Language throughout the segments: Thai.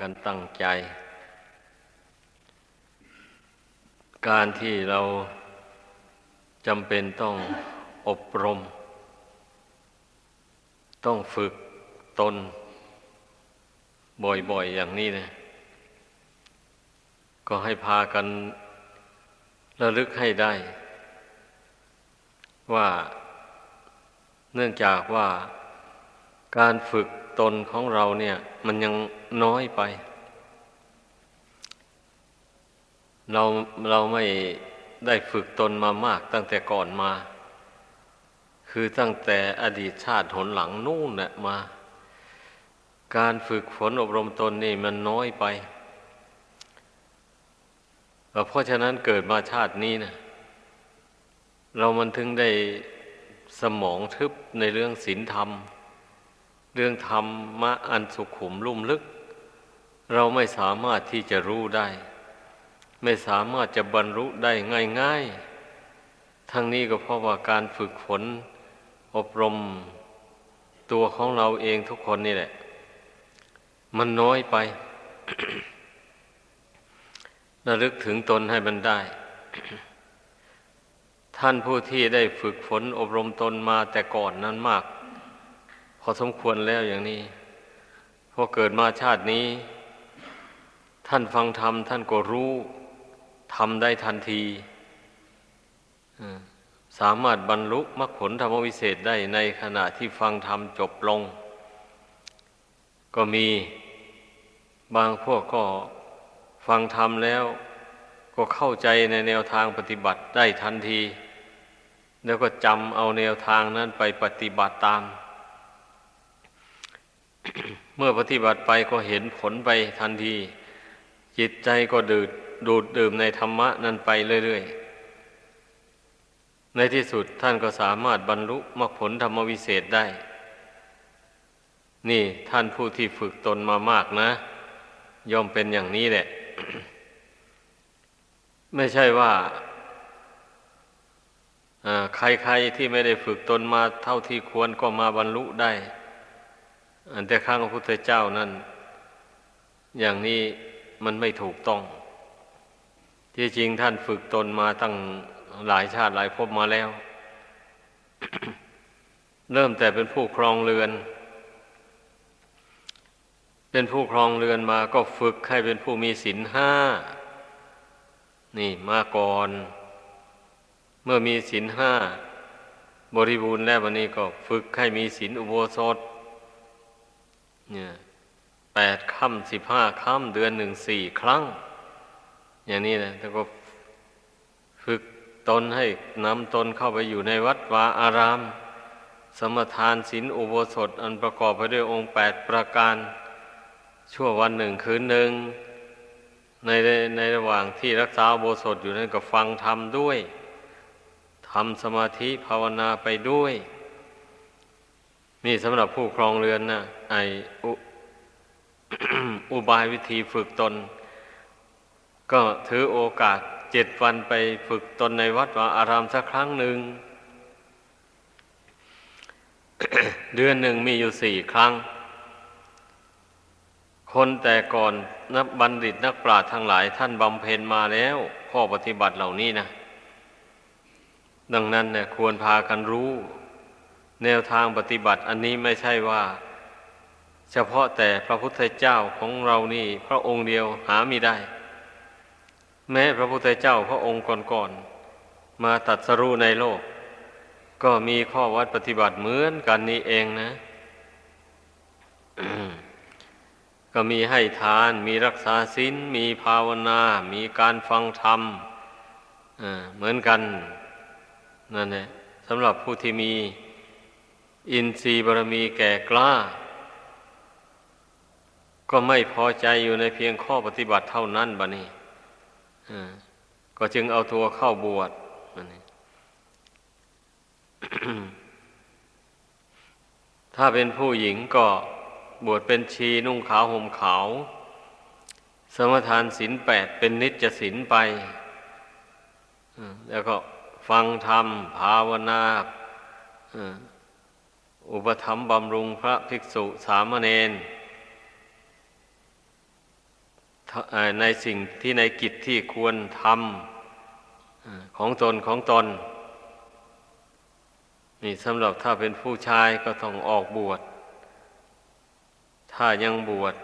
กันตั้งใจ การที่เราจำเป็นต้องอบรม ต้องฝึกตน บ่อยๆอย่างนี้นะก็ให้พากันระลึกให้ได้ ว่าเนื่องจากว่าการฝึก ตนของเราเนี่ย มันยังน้อยไป เราเราไม่ได้ฝึกตนมามากตั้งแต่ก่อนมา คือตั้งแต่อดีตชาติหนหลังนู่นน่ะมา การฝึกฝนอบรมตนนี่มันน้อยไป เพราะฉะนั้นเกิดมาชาตินี้นะเรามันถึงได้สมองทึบในเรื่องศีลธรรมเเรื่องธรรมะอันสุขุมลุ่มลึก เราไม่สามารถที่จะรู้ได้ ไม่สามารถจะบรรลุได้ง่ายๆ ทั้งนี้ก็เพราะว่าการฝึกฝนอบรมตัวของเราเองทุกคนนี่แหละ มันน้อยไประลึกถึงตนให้มันได้ ท่านผู้ที่ได้ฝึกฝนอบรมตนมาแต่ก่อนนั้นมาก อสมควรแล้วอย่างนี้พอเกิดมาชาตินี้ ท่านฟังธรรมท่านก็รู้ทำได้ทันทีสามารถบรรลุมรรคผลธรรมวิเศษได้ในขณะที่ฟังธรรมจบลง ก็มีบางพวกก็ฟังธรรมแล้ว ก็เข้าใจในแนวทางปฏิบัติได้ทันที แล้วก็จำเอาแนวทางนั้นไปปฏิบัติตาม เมื่อปฏิบัติไปก็เห็นผลไปทันที จิตใจก็ดูดดูดดื่มในธรรมะนั้นไปเรื่อยๆ ในที่สุดท่านก็สามารถบรรลุมรรคผลธรรมวิเศษได้ นี่ท่านผู้ที่ฝึกตนมามากนะ ย่อมเป็นอย่างนี้แหละ ไม่ใช่ว่าใครๆที่ไม่ได้ฝึกตนมาเท่าที่ควรก็มาบรรลุได้ อันแต่ข้างพระพุทธเจ้านั้นอย่างนี้มันไม่ถูกต้อง ที่จริงท่านฝึกตนมาตั้งหลายชาติหลายภพมาแล้ว เริ่มแต่เป็นผู้ครองเรือน เป็นผู้ครองเรือนมาก็ฝึกให้เป็นผู้มีศีลห้า นี่มาก่อน เมื่อมีศีลห้า บริบูรณ์แล้ววันนี้ก็ฝึกให้มีศีลอุโบสถ เนี่ยแปดค่ำสิบห้าค่ำเดือนหนึ่งสี่ครั้ง อย่างนี้นะแล้วก็ฝึกตนให้นำตนเข้าไปอยู่ในวัดวาอาราม สมทานศีลอุโบสถ อันประกอบไปด้วยองค์แปดประการ ชั่ววันหนึ่งคืนหนึ่ง ในในระหว่างที่รักษาโบสถอยู่นั้นก็ฟังธรรมด้วยทำสมาธิภาวนาไปด้วย นี่สำหรับผู้ครองเรือนนะไอออุบายวิธีฝึกตน ก็ถือโอกาสเจ็ดวันไปฝึกตนในวัดวาอารามสักครั้งหนึ่ง เดือนหนึ่งมีอยู่สี่ครั้ง คนแต่ก่อนนักบัณฑิตนักปราชญ์ทั้งหลายท่านบำเพ็ญมาแล้ว ข้อปฏิบัติเหล่านี้นะ ดังนั้นเนี่ยควรพากันรู้ แนวทางปฏิบัติอันนี้ไม่ใช่ว่า เฉพาะแต่พระพุทธเจ้าของเรานี่พระองค์เดียวหาไม่ได้ แม้พระพุทธเจ้าพระองค์ก่อนๆมาตัดสรู้ในโลก ก็มีข้อวัดปฏิบัติเหมือนกันนี้เองนะก็มีให้ทาน มีรักษาศีลมีภาวนา มีการฟังธรรมเหมือนกันนั่นแหละสำหรับผู้ที่มี อินทรีย์บารมีแก่กล้า ก็ไม่พอใจอยู่ในเพียงข้อปฏิบัติเท่านั้นบะนี่ก็จึงเอาตัวเข้าบวชถ้าเป็นผู้หญิงก็บวชเป็นชีนุ่งขาวห่มขาว สมทานศีลแปดเป็นนิจศีลไป แล้วก็ฟังธรรมภาวนา อุปธรรมบำรุงพระภิกษุสามเณรในสิ่งที่ในกิจที่ควรทำของตนของตน นี่สำหรับถ้าเป็นผู้ชายก็ต้องออกบวช ถ้ายังบวช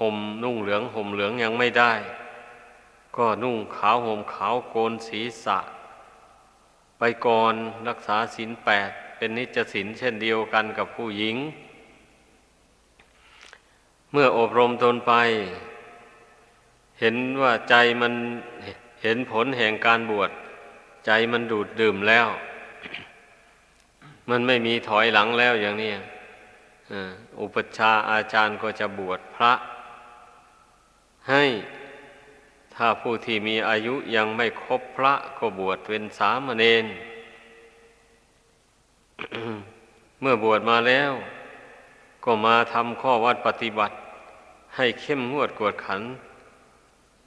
ห่มนุ่งเหลืองห่มเหลืองยังไม่ได้ ก็นุ่งขาวห่มขาวโกนศีรษะ ไปก่อนรักษาศีลแปด เป็นนิจศีลเช่นเดียวกันกับผู้หญิง เมื่ออบรมตนไป เห็นว่าใจมันเห็นผลแห่งการบวช ใจมันดูดดื่มแล้ว มันไม่มีถอยหลังแล้วอย่างนี้อุปชาอาจารย์ก็จะบวชพระ ให้ถ้าผู้ที่มีอายุยังไม่ครบพระก็บวชเป็นสามเณร เมื่อบวชมาแล้ว ก็มาทำข้อวัดปฏิบัติ ให้เข้มงวดกวดขัน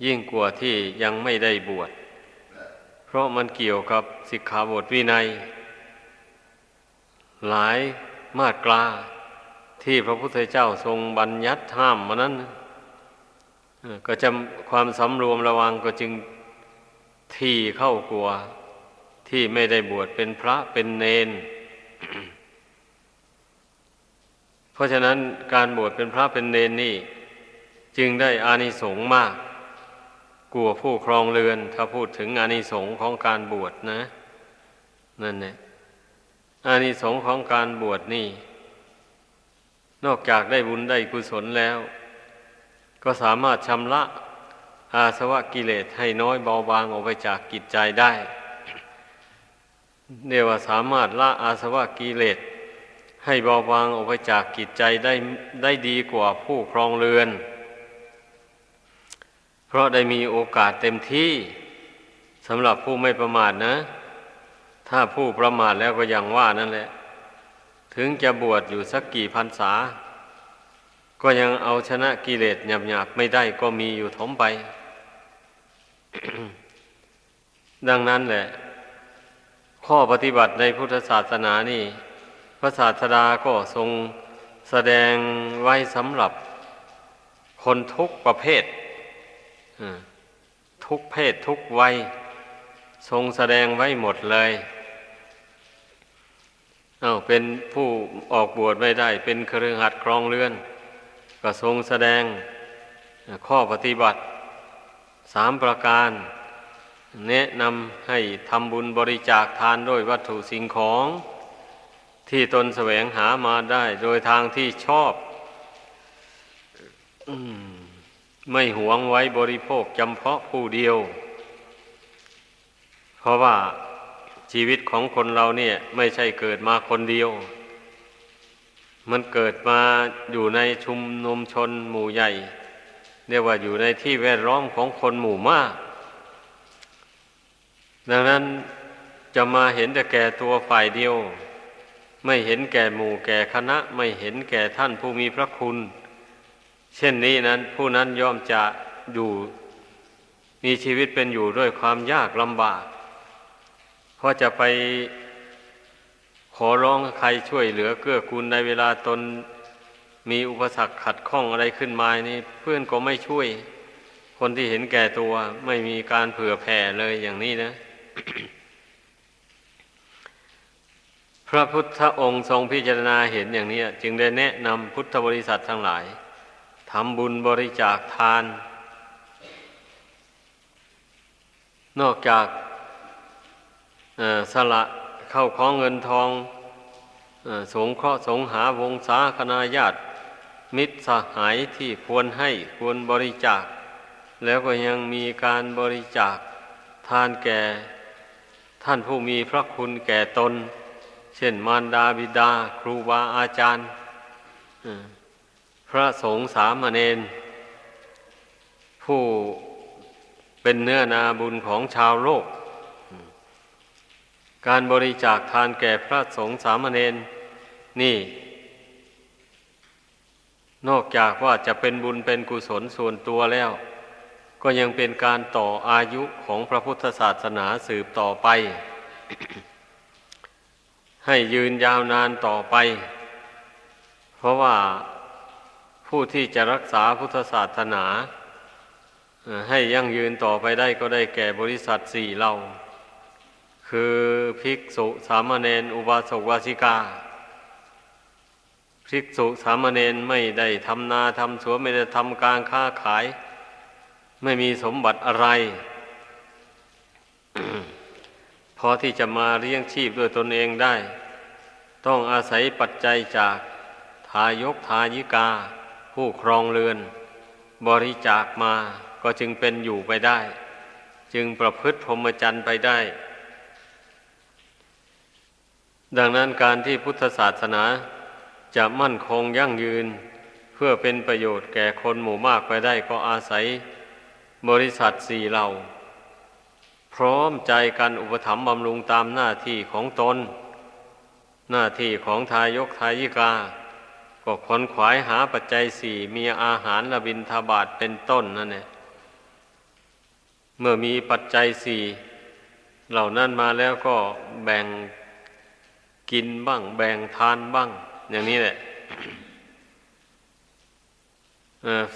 ยิ่งกว่าที่ยังไม่ได้บวชเพราะมันเกี่ยวกับสิกขาบทวินัย หลายมาตรา ที่พระพุทธเจ้าทรงบัญญัติห้ามมานั้นก็จะความสำรวมระวังก็จึงที่เข้ากลัวที่ไม่ได้บวชเป็นพระเป็นเนน เพราะฉะนั้นการบวชเป็นพระเป็นเนนนี่ จึงได้อานิสงส์มากกลัวผู้ครองเรือน ถ้าพูดถึงอานิสงส์ของการบวชนะ นั่นแหละอานิสงส์ของการบวชนี่ นอกจากได้บุญได้กุศลแล้ว ก็สามารถชำระอาสวะกิเลสให้น้อยเบาบางออกไปจากกิจใจได้ เรียกว่าสามารถละอาสวะกิเลสให้เบาบางออกไปจากกิจใจได้ได้ดีกว่าผู้ครองเรือน เพราะได้มีโอกาสเต็มที่สำหรับผู้ไม่ประมาทนะ ถ้าผู้ประมาทแล้วก็อย่างว่านั่นแหละ ถึงจะบวชอยู่สักกี่พรรษา ก็ยังเอาชนะกิเลสหยาบๆไม่ได้ก็มีอยู่ถมไป ดังนั้นแหละ ข้อปฏิบัติในพุทธศาสนานี่ พระศาสดาก็ทรงแสดงไว้สำหรับคนทุกประเภท ทุกเพศทุกวัย ทรงแสดงไว้หมดเลยเอาเป็นผู้ออกบวชไม่ได้ เป็นเครือขัดครองเรือน ก็ทรงแสดงข้อปฏิบัติสามประการ แนะนำให้ทำบุญบริจาคทานด้วยวัตถุสิ่งของ ที่ตนแสวงหามาได้โดยทางที่ชอบอไม่หวงไว้บริโภคจำเพาะผู้เดียว เพราะว่าชีวิตของคนเราเนี่ย ไม่ใช่เกิดมาคนเดียว มันเกิดมาอยู่ในชุมนุมชนหมู่ใหญ่ เรียกว่าอยู่ในที่แวดล้อมของคนหมู่มาก ดังนั้นจะมาเห็นแต่แก่ตัวฝ่ายเดียว ไม่เห็นแก่หมู่แก่คณะ ไม่เห็นแก่ท่านผู้มีพระคุณ เช่นนี้นั้นผู้นั้นย่อมจะอยู่มีชีวิตเป็นอยู่ด้วยความยากลำบากเพราะจะไปขอร้องใครช่วยเหลือเกื้อกูลในเวลาตนมีอุปสรรคขัดข้องอะไรขึ้นมานี่เพื่อนก็ไม่ช่วย คนที่เห็นแก่ตัวไม่มีการเผื่อแผ่เลยอย่างนี้นะ พระพุทธองค์ทรงพิจารณาเห็นอย่างนี้จึงได้แนะนำพุทธบริษัททั้งหลายทำบุญบริจาคทาน นอกจากสละเข้าของเงินทองอสงเคราะห์สงหาวงศาคณาญาติ มิตรสหายที่ควรให้ควรบริจาค แล้วก็ยังมีการบริจาคทานแก่ ท่านผู้มีพระคุณแก่ตน เช่นมารดาบิดา ครูบาอาจารย์พระสงฆ์สามเณรผู้เป็นเนื้อนาบุญของชาวโลก การบริจาคทานแก่พระสงฆ์สามเณรนี่ นอกจากว่าจะเป็นบุญเป็นกุศลส่วนตัวแล้ว ก็ยังเป็นการต่ออายุของพระพุทธศาสนาสืบต่อไป ให้ยืนยาวนานต่อไป เพราะว่าผู้ที่จะรักษาพุทธศาสนา ให้ยั่งยืนต่อไปได้ก็ได้แก่บริษัทสี่เหล่าคือภิกษุสามเณรอุบาสกวาสิกาภิกษุสามเณรไม่ได้ทำนาทำสวนไม่ได้ทำการค้าขาย ไม่มีสมบัติอะไร พอที่จะมาเลี้ยงชีพด้วยตนเองได้ ต้องอาศัยปัจจัยจากทายกทายิกา ผู้ครองเรือน บริจาคมาก็จึงเป็นอยู่ไปได้ จึงประพฤติพรหมจรรย์ไปได้ ดังนั้นการที่พุทธศาสนาจะมั่นคงยั่งยืน เพื่อเป็นประโยชน์แก่คนหมู่มากไปได้ก็อาศัย บริษัทสี่เหล่าพร้อมใจกันอุปถัมภ์บำรุงตามหน้าที่ของตน หน้าที่ของทายกทายิกา ก็ขนขวายหาปัจจัยสี่มีอาหารละบินทบาทเป็นต้นนั่นเองเมื่อมีปัจจัยสี่เหล่านั้นมาแล้วก็แบ่งกินบ้าง แบ่งทานบ้าง อย่างนี้แหละ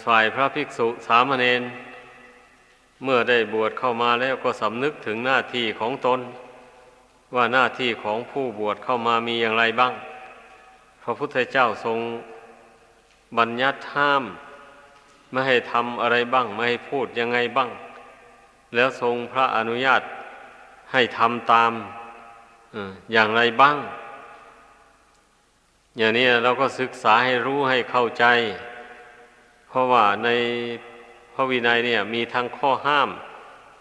ฝ่ายพระภิกษุสามเณร เมื่อได้บวชเข้ามาแล้วก็สำนึกถึงหน้าที่ของตน ว่าหน้าที่ของผู้บวชเข้ามามีอย่างไรบ้าง พระพุทธเจ้าทรงบัญญัติห้ามไม่ให้ทำอะไรบ้าง ไม่ให้พูดยังไงบ้าง แล้วทรงพระอนุญาตให้ทำตามอย่างไรบ้าง อย่างนี้เราก็ศึกษาให้รู้ให้เข้าใจ เพราะว่าใน พระวินัยเนี่ย มีทั้งข้อห้าม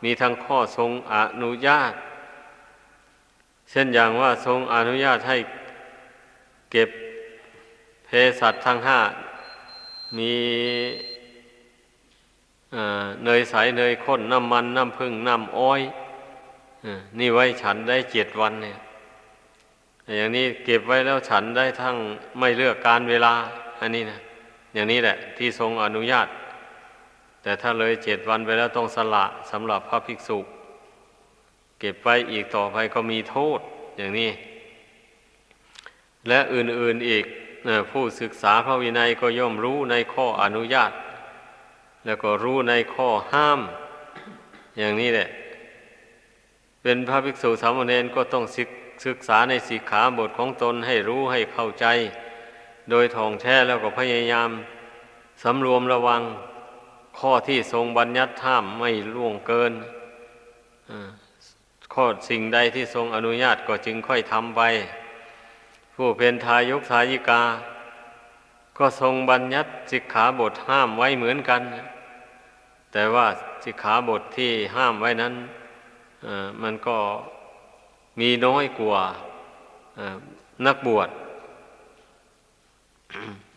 มีทั้งข้อทรงอนุญาต เช่นอย่างว่าทรงอนุญาตให้เก็บเภสัชทั้งห้า มีเนยใสเนยข้นน้ำมัน น้ำผึ้งน้ำอ้อยนี่ไว้ฉันได้เจ็ดวันเนี่ย อย่างนี้เก็บไว้แล้วฉันได้ทั้งไม่เลือกการเวลา อันนี้นะอย่างนี้แหละ ที่ทรงอนุญาต แต่ถ้าเลยเจ็ดวันไปแล้วต้องสละสำหรับพระภิกษุ เก็บไว้อีกต่อไปก็มีโทษอย่างนี้ และอื่นๆอีกเอ่อผู้ศึกษาพระวินัยก็ย่อมรู้ในข้ออนุญาต แล้วก็รู้ในข้อห้าม อย่างนี้แหละ เป็นพระภิกษุสามเณรก็ต้องศึกษาในสีขาบทของตนให้รู้ให้เข้าใจ โดยท่องแท้แล้วก็พยายามสำรวมระวัง ข้อที่ทรงบัญญัติห้ามไม่ล่วงเกินข้อสิ่งใดที่ทรงอนุญาตก็จึงค่อยทำไป ผู้เป็นทายกทายิกา ก็ทรงบัญญัติสิกขาบทห้ามไว้เหมือนกัน แต่ว่าสิกขาบทที่ห้ามไว้นั้นมันก็มีน้อยกว่านักบวช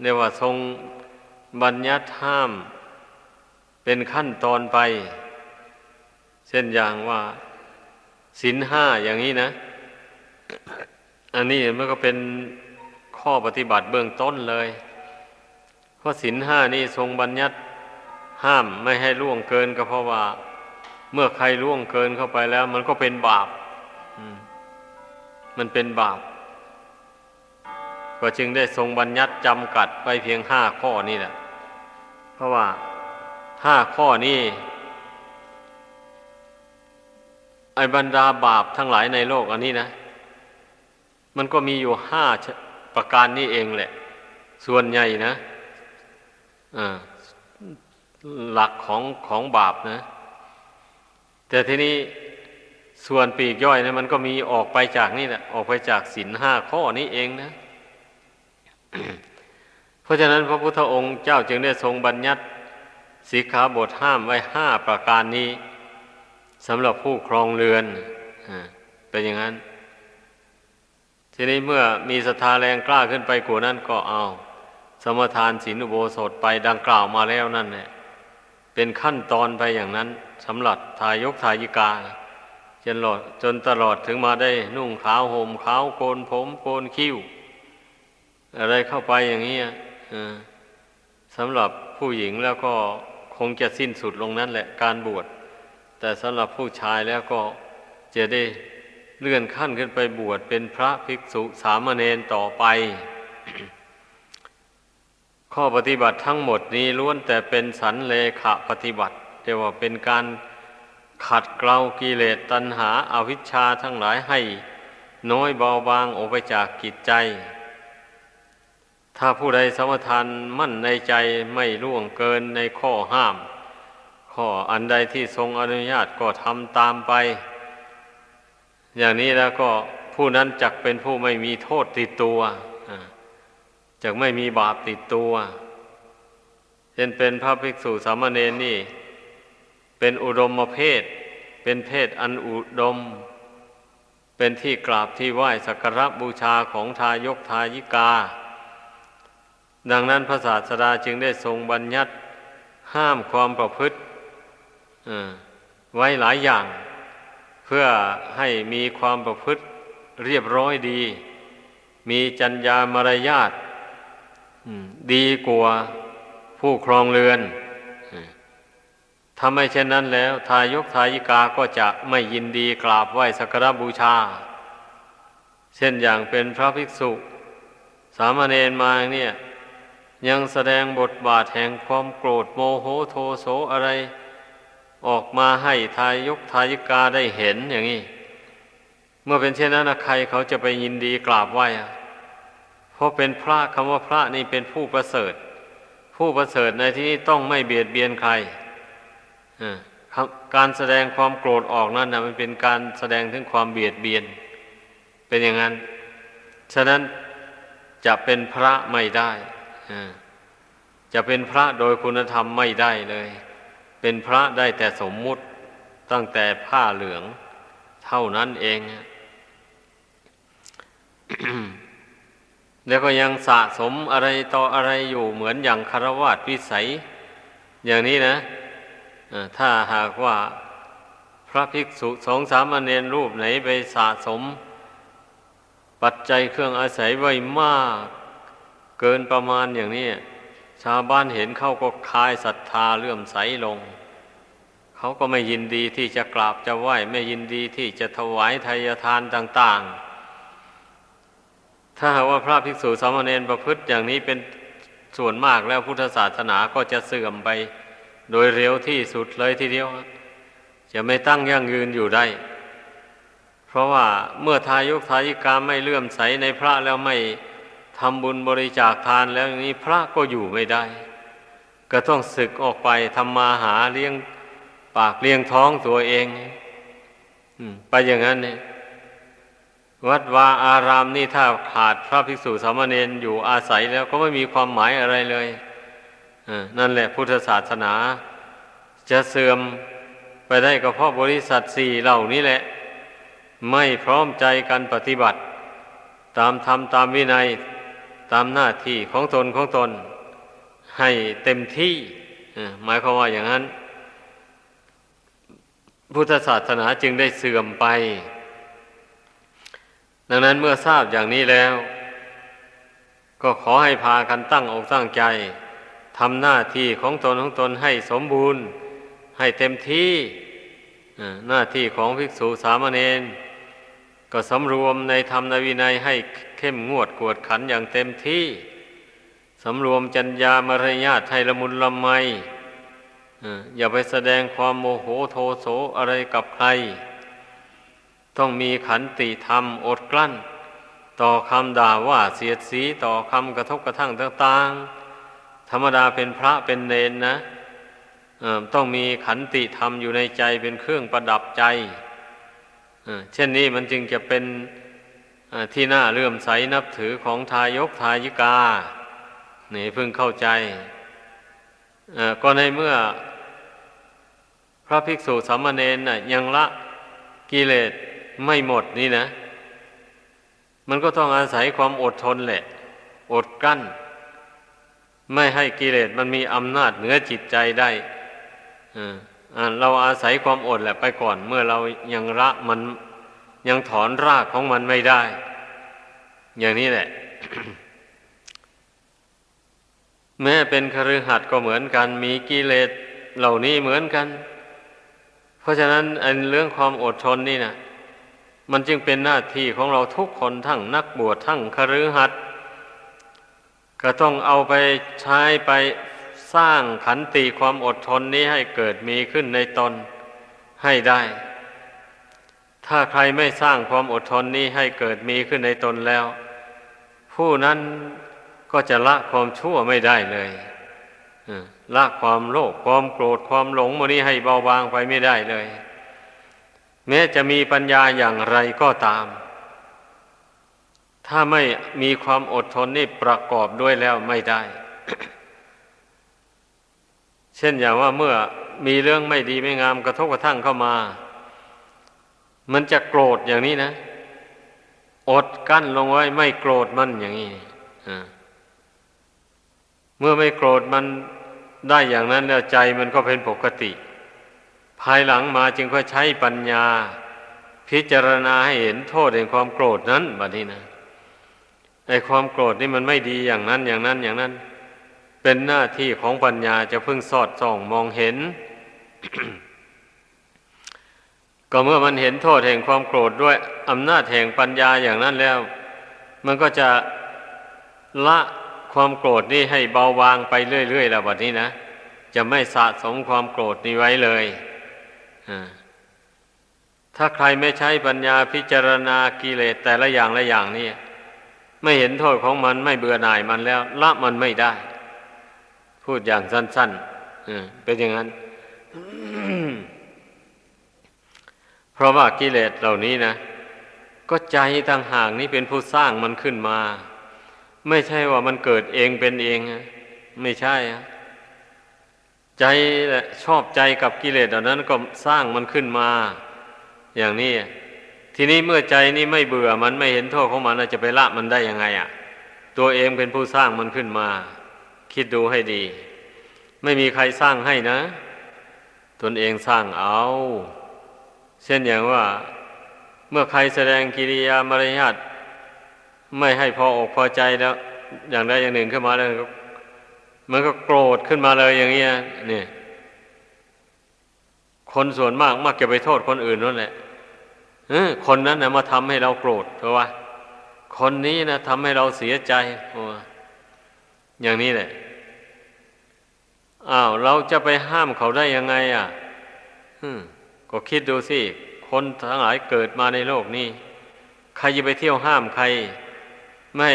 เรียกว่าทรงบัญญัติห้าม เป็นขั้นตอนไป เช่นอย่างว่าศีลห้าอย่างนี้นะ อันนี้มันก็เป็นข้อปฏิบัติเบื้องต้นเลย เพราะศีลห้านี่ทรงบัญญัติห้ามไม่ให้ล่วงเกินก็เพราะว่า เมื่อใครล่วงเกินเข้าไปแล้ว มันก็เป็นบาปมมันเป็นบาป ก็จึงได้ทรงบัญญัติจำกัดไปเพียงห้าข้อนี่แหละ เพราะว่า ห้าข้อนี้ ไอ้บรรดาบาปทั้งหลายในโลกอันนี้นะ มันก็มีอยู่ห้าประการนี้เองแหละ ส่วนใหญ่นะอ่าหลักของของบาปนะ แต่ทีนี้ส่วนปีกย่อยเนะมันก็มีออกไปจากนี่แหละออกไปจากศีลห้าข้อนี้เองนะ เพราะฉะนั้นพระพุทธองค์เจ้าจึงได้ทรงบัญญัติ สิกขาบทห้ามไว้ห้าประการนี้สำหรับผู้ครองเรือนเป็นอย่างนั้น ทีนี้เมื่อมีศรัทธาแรงกล้าขึ้นไปกว่านั้นก็เอา สมทานศีลอุโบสถไปดังกล่าวมาแล้วนั่นแหละเป็นขั้นตอนไปอย่างนั้นสำหรับทายกทายิกาจนหลอดจนตลอดถึงมาได้นุ่งขาวห่มขาวโกนผมโกนคิ้ว อะไรเข้าไปอย่างนี้สำหรับผู้หญิงแล้วก็ คงจะสิ้นสุดลงนั้นแหละการบวช แต่สำหรับผู้ชายแล้วก็จะได้เลื่อนขั้นขึ้นไปบวชเป็นพระภิกษุสามเณรต่อไป ข้อปฏิบัติทั้งหมดนี้ล้วนแต่เป็นสันเลขะปฏิบัติเรียกว่าเป็นการขัดเกลากิเลสตัณหาอาวิชชาทั้งหลายให้น้อยเบาบางออกไปจากกิจใจ ถ้าผู้ใดสมทานมั่นในใจไม่ล่วงเกินในข้อห้าม ข้ออันใดที่ทรงอนุญาตก็ทำตามไป อย่างนี้แล้วก็ผู้นั้นจักเป็นผู้ไม่มีโทษติดตัวจักไม่มีบาปติดตัวเช่นเป็นพระภิกษุสามเณรนี่ เป็นอุดมเพศ เป็นเพศอันอุดม เป็นที่กราบที่ไหว้สักการะบูชาของทายกทายิกา ดังนั้นพระศาสดาจึงได้ทรงบัญญัติห้ามความประพฤติไว้หลายอย่าง เพื่อให้มีความประพฤติเรียบร้อยดี มีจัญญามารยาทดีกว่าผู้ครองเรือนถ้าไม่เช่นนั้นแล้ว ทายกทายิกาก็จะไม่ยินดีกราบไหว้สักการบูชา เช่นอย่างเป็นพระภิกษุ สามเณรมาเนี่ย ยังแสดงบทบาทแห่งความโกรธโมโหโทโสอะไร ออกมาให้ทายกทายิกาได้เห็นอย่างนี้ เมื่อเป็นเช่นนั้นนะใครเขาจะไปยินดีกราบไหว้เพราะเป็นพระคำว่าพระนี่เป็นผู้ประเสริฐ ผู้ประเสริฐในที่นี้ต้องไม่เบียดเบียนใครการแสดงความโกรธออกนั่นนะมันเป็นการแสดงถึงความเบียดเบียน เป็นอย่างนั้น ฉะนั้นจะเป็นพระไม่ได้ จะเป็นพระโดยคุณธรรมไม่ได้เลย เป็นพระได้แต่สมมุติตั้งแต่ผ้าเหลืองเท่านั้นเองแล้วก็ยังสะสมอะไรต่ออะไรอยู่เหมือนอย่างคารวาสวิสัย อย่างนี้นะถ้าหากว่าพระภิกษุสองสามอเณรรูปไหนไปสะสม ปัจจัยเครื่องอาศัยไว้มาก เกินประมาณอย่างนี้ชาวบ้านเห็นเข้าก็คลายศรัทธาเลื่อมใสลง เขาก็ไม่ยินดีที่จะกราบจะไหว้ ไม่ยินดีที่จะถวายทายทานต่าง ๆ ถ้าหากว่าพระภิกษุสามเณรประพฤติอย่างนี้เป็นส่วนมากแล้วพุทธศาสนาก็จะเสื่อมไป โดยเร็วที่สุดเลยทีเดียว จะไม่ตั้งยั่งยืนอยู่ได้ เพราะว่าเมื่อทายกทายิกาไม่เลื่อมใสในพระแล้วไม่ ทำบุญบริจาคทานแล้วอย่างนี้พระก็อยู่ไม่ได้ ก็ต้องศึกออกไปทำมาหาเลี้ยงปากเลี้ยงท้องตัวเองไปอย่างนั้นเนี่ยวัดวาอารามนี่ถ้าขาดพระภิกษุสามเณรอยู่อาศัยแล้วก็ไม่มีความหมายอะไรเลยนั่นแหละพุทธศาสนา จะเสื่อมไปได้ก็เพราะบริษัทสี่เหล่านี้แหละ ไม่พร้อมใจกันปฏิบัติ ตามธรรมตามวินัย ตามหน้าที่ของตนของตน ให้เต็มที่หมายความว่าอย่างนั้น พุทธศาสนาจึงได้เสื่อมไป ดังนั้นเมื่อทราบอย่างนี้แล้ว ก็ขอให้พากันตั้งอกตั้งใจทำหน้าที่ของตนของตนให้สมบูรณ์ ให้เต็มที่หน้าที่ของภิกษุสามเณรก็สำรวมในธรรมนวินัยให้ เข้มงวดกวดขันอย่างเต็มที่ สำรวมจัญญามารยาทให้ละมุนละไมอย่าไปแสดงความโมโหโทโสอะไรกับใคร ต้องมีขันติธรรมอดกลั้น ต่อคำด่าว่าเสียดสีต่อคำกระทบกระทั่งต่างๆ ธรรมดาเป็นพระเป็นเนนนะต้องมีขันติธรรมอยู่ในใจเป็นเครื่องประดับใจเช่นนี้มันจึงจะเป็น ที่น่าเลื่อมใสนับถือของทายกทายิกานี่เพิ่งเข้าใจก็ในเมื่อพระภิกษุสามเณรน่ะยังละกิเลสไม่หมดนี่นะ มันก็ต้องอาศัยความอดทนแหละ อดกั้น ไม่ให้กิเลสมันมีอำนาจเหนือจิตใจได้เราอาศัยความอดแหละไปก่อน เมื่อเรายังละมัน ยังถอนรากของมันไม่ได้ อย่างนี้แหละ แม้เป็นคฤหัสถ์ก็เหมือนกัน มีกิเลสเหล่านี้เหมือนกัน เพราะฉะนั้นอันเรื่องความอดทนนี่นะมันจึงเป็นหน้าที่ของเราทุกคนทั้งนักบวชทั้งคฤหัสถ์ก็ต้องเอาไปใช้ไปสร้างขันติความอดทนนี้ให้เกิดมีขึ้นในตนให้ได้ ถ้าใครไม่สร้างความอดทนนี้ให้เกิดมีขึ้นในตนแล้ว ผู้นั้นก็จะละความชั่วไม่ได้เลยละความโลภความโกรธความหลงโมนี้ให้เบาบางไปไม่ได้เลย แม้จะมีปัญญาอย่างไรก็ตาม ถ้าไม่มีความอดทนนี่ประกอบด้วยแล้วไม่ได้ เช่นอย่างว่าเมื่อมีเรื่องไม่ดีไม่งามกระทบกระทั่งเข้ามา มันจะโกรธอย่างนี้นะ อดกั้นลงไว้ไม่โกรธมันอย่างนี้เมื่อไม่โกรธมันได้อย่างนั้นแล้วใจมันก็เป็นปกติ ภายหลังมาจึงค่อยใช้ปัญญา พิจารณาให้เห็นโทษแห่งความโกรธนั้นบัดนี้นะไอ้ความโกรธนี่มันไม่ดีอย่างนั้นอย่างนั้นอย่างนั้น เป็นหน้าที่ของปัญญาจะพึ่งสอดส่องมองเห็น ก็เมื่อมันเห็นโทษแห่งความโกรธด้วยอำนาจแห่งปัญญาอย่างนั้นแล้ว มันก็จะละความโกรธนี่ให้เบาบางไปเรื่อยๆแล้วบัดนี้นะ จะไม่สะสมความโกรธนี้ไว้เลยถ้าใครไม่ใช้ปัญญาพิจารณากิเลสแต่ละอย่างละอย่างนี่ไม่เห็นโทษของมันไม่เบื่อหน่ายมันแล้ว ละมันไม่ได้ พูดอย่างสั้นๆเป็นอย่างนั้น เพราะว่ากิเลสเหล่านี้นะ ก็ใจต่างหากนี้เป็นผู้สร้างมันขึ้นมา ไม่ใช่ว่ามันเกิดเองเป็นเอง ไม่ใช่ใจชอบใจกับกิเลสเหล่านั้นก็สร้างมันขึ้นมา อย่างนี้ทีนี้เมื่อใจนี้ไม่เบื่อมันไม่เห็นโทษของมันจะไปละมันได้ยังไงอะ ตัวเองเป็นผู้สร้างมันขึ้นมา คิดดูให้ดี ไม่มีใครสร้างให้นะ ตนเองสร้างเอา เช่นอย่างว่า เมื่อใครแสดงกิริยามารยาทไม่ให้พออกพอใจแล้ว อย่างใดอย่างหนึ่งขึ้นมาแล้วมันก็โกรธขึ้นมาเลยอย่างเงี้ยนี่คนส่วนมากมักจะไปโทษคนอื่นนั่นแหละเออคนนั้นนะมาทำให้เราโกรธเพราะว่า คนนี้นะทำให้เราเสียใจอย่างนี้แหละอ้าวเราจะไปห้ามเขาได้ยังไง อะ ก็คิดดูสิ คนทั้งหลายเกิดมาในโลกนี้ ใครจะไปเที่ยวห้ามใคร ไม่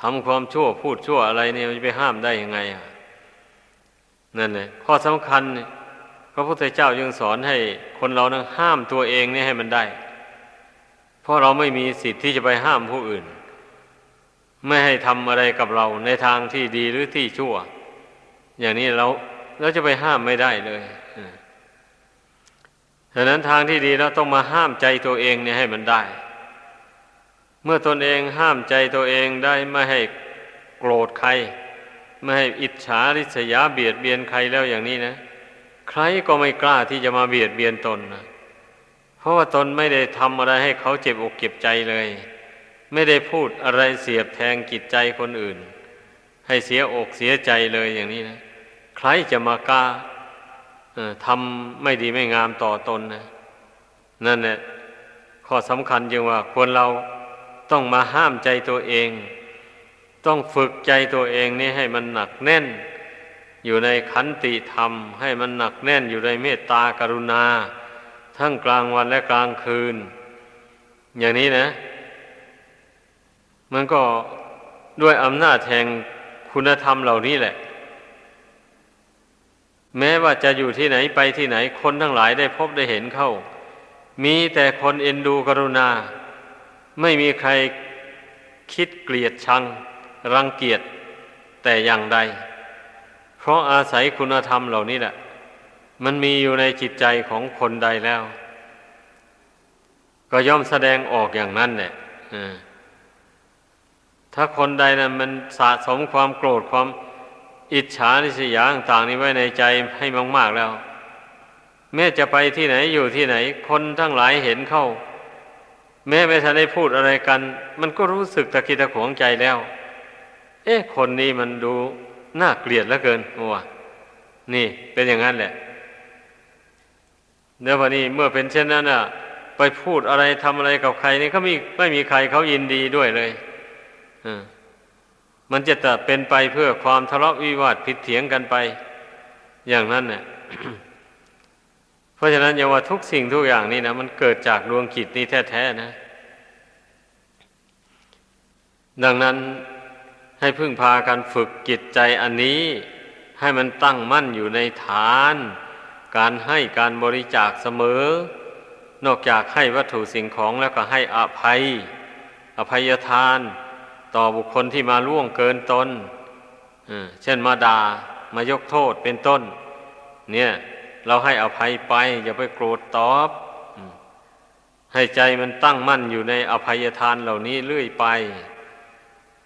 ทำความชั่วพูดชั่วอะไรเนี่ยมันจะไปห้ามได้ยังไงอะนั่นเลยข้อสำคัญพระพุทธเจ้ายังสอนให้คนเรานั้นห้ามตัวเองนี่ให้มันได้ เพราะเราไม่มีสิทธิ์ที่จะไปห้ามผู้อื่น ไม่ให้ทำอะไรกับเราในทางที่ดีหรือที่ชั่ว อย่างนี้เราเราจะไปห้ามไม่ได้เลย ฉะนั้นทางที่ดีเราต้องมาห้ามใจตัวเองเนี่ยให้มันได้ เมื่อตนเองห้ามใจตัวเองได้ไม่ให้โกรธใคร ไม่ให้อิจฉาริษยาเบียดเบียนใครแล้วอย่างนี้นะ ใครก็ไม่กล้าที่จะมาเบียดเบียนตนนะเพราะว่าตนไม่ได้ทำอะไรให้เขาเจ็บอกเจ็บใจเลย ไม่ได้พูดอะไรเสียบแทงจิตใจคนอื่น ให้เสียอกเสียใจเลยอย่างนี้นะ ใครจะมากล้า ทำไม่ดีไม่งามต่อตนนะนั่นแหละข้อสำคัญจึงว่าควรเราต้องมาห้ามใจตัวเอง ต้องฝึกใจตัวเองนี่ให้มันหนักแน่น อยู่ในขันติธรรม ให้มันหนักแน่นอยู่ในเมตตากรุณา ทั้งกลางวันและกลางคืน อย่างนี้นะ มันก็ด้วยอำนาจแห่งคุณธรรมเหล่านี้แหละ แม้ว่าจะอยู่ที่ไหนไปที่ไหนคนทั้งหลายได้พบได้เห็นเข้า มีแต่คนเอ็นดูกรุณา ไม่มีใครคิดเกลียดชัง รังเกียจแต่อย่างใด เพราะอาศัยคุณธรรมเหล่านี้แหละ มันมีอยู่ในจิตใจของคนใดแล้ว ก็ย่อมแสดงออกอย่างนั้นเนี่ยถ้าคนใดนะั้นมันสะสมความโกรธความ อิจฉาริษยาต่างนี้ไว้ในใจให้มาก ๆแล้ว แม้จะไปที่ไหนอยู่ที่ไหน คนทั้งหลายเห็นเข้า แม้ไม่ทันได้พูดอะไรกัน มันก็รู้สึกตะกิดตะขวงใจแล้ว เอ๊ะคนนี้มันดูน่าเกลียดเหลือเกินมัวนี่เป็นอย่างนั้นแหละเดี๋ยววันนี้เมื่อเป็นเช่นนั้นอะ ไปพูดอะไรทำอะไรกับใครนี่เขามีไม่มีใครเขายินดีด้วยเลยอ่า มันจะแต่เป็นไปเพื่อความทะเลาะวิวาทผิดเถียงกันไป อย่างนั้นเนี่ยเพราะฉะนั้นอย่าว่าทุกสิ่งทุกอย่างนี่นะมันเกิดจากดวงจิตนี้แท้ๆนะ ดังนั้นให้พึ่งพากันฝึกจิตใจอันนี้ ให้มันตั้งมั่นอยู่ในฐาน การให้การบริจาคเสมอ นอกจากให้วัตถุสิ่งของแล้วก็ให้อภัย อภัยทาน ต่อบุคคลที่มาล่วงเกินตนเช่นมาดา่ามายกโทษเป็นต้น เนี่ย เราให้อภัยไป อย่าไปโกรธตอบ ให้ใจมันตั้งมั่นอยู่ในอภัยทานเหล่านี้เรื่อยไป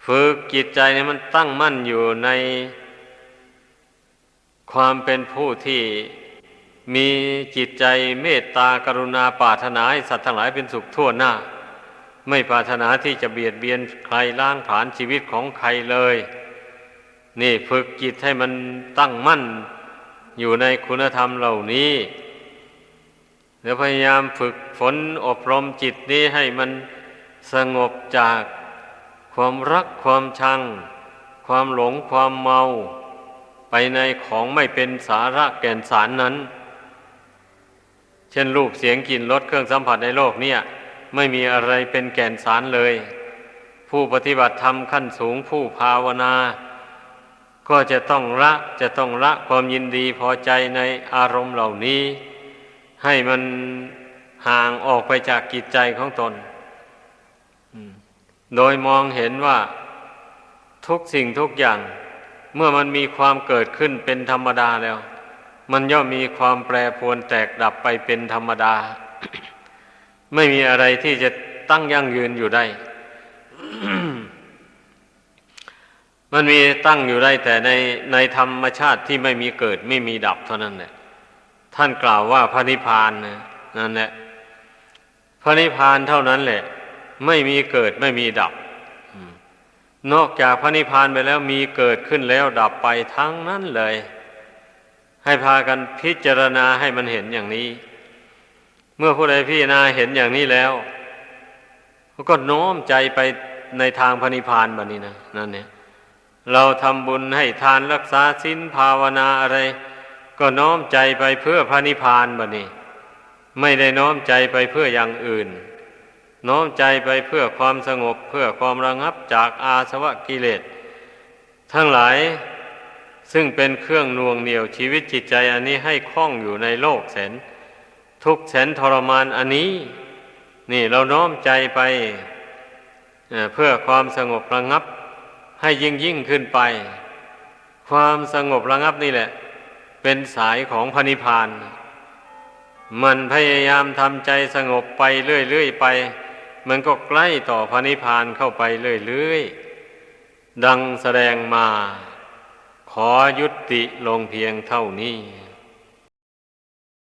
ฝึกจิตใจเนี่ยมันตั้งมั่นอยู่ในความเป็นผู้ที่มีจิตใจเมตตากรุณาปรารถนาให้สัตว์ทั้งหลายเป็นสุขทั่วหน้า ไม่ปรารถนาที่จะเบียดเบียนใครล้างผลาญชีวิตของใครเลย นี่ฝึกจิตให้มันตั้งมั่นอยู่ในคุณธรรมเหล่านี้แล้วพยายามฝึกฝนอบรมจิตนี้ให้มันสงบจากความรักความชัง ความหลงความเมา ไปในของไม่เป็นสาระแก่นสารนั้น เช่นรูปเสียงกลิ่นรสเครื่องสัมผัสในโลกเนี่ย ไม่มีอะไรเป็นแก่นสารเลย ผู้ปฏิบัติธรรมขั้นสูงผู้ภาวนา ก็จะต้องละจะต้องละความยินดีพอใจในอารมณ์เหล่านี้ ให้มันห่างออกไปจากกิจใจของตน โดยมองเห็นว่าทุกสิ่งทุกอย่าง เมื่อมันมีความเกิดขึ้นเป็นธรรมดาแล้ว มันย่อมมีความแปรปรวนแตกดับไปเป็นธรรมดา ไม่มีอะไรที่จะตั้งยั่งยืนอยู่ได้ มันมีตั้งอยู่ได้แต่ในในธรรมชาติที่ไม่มีเกิดไม่มีดับเท่านั้นแหละท่านกล่าวว่าพระนิพพานนะนั่นแหละพระนิพพานเท่านั้นแหละ ไม่มีเกิดไม่มีดับ นอกจากพระนิพพานไปแล้วมีเกิดขึ้นแล้วดับไปทั้งนั้นเลย ให้พากันพิจารณาให้มันเห็นอย่างนี้ เมื่อผู้ใดพิจารณาเห็นอย่างนี้แล้วเขาก็โน้มใจไปในทางพระนิพพานแบบนี้นะนั่นเนี่ยเราทำบุญให้ทานรักษาศีลภาวนาอะไร ก็น้อมใจไปเพื่อพระนิพพานแบบนี้ ไม่ได้น้อมใจไปเพื่ออย่างอื่น น้อมใจไปเพื่อความสงบเพื่อความระงับจากอาสวะกิเลส ทั้งหลายซึ่งเป็นเครื่องน่วงเหนี่ยวชีวิตจิตใจอันนี้ให้คล่องอยู่ในโลกแสน ทุกข์แสนทรมานอันนี้ นี่เราน้อมใจไปเเพื่อความสงบระงับให้ยิ่งยิ่งขึ้นไป ความสงบระงับนี่แหละ เป็นสายของพระนิพพาน มันพยายามทำใจสงบไปเรื่อยๆไป มันก็ใกล้ต่อพระนิพพานเข้าไปเรื่อยๆดังแสดงมา ขอยุติลงเพียงเท่านี้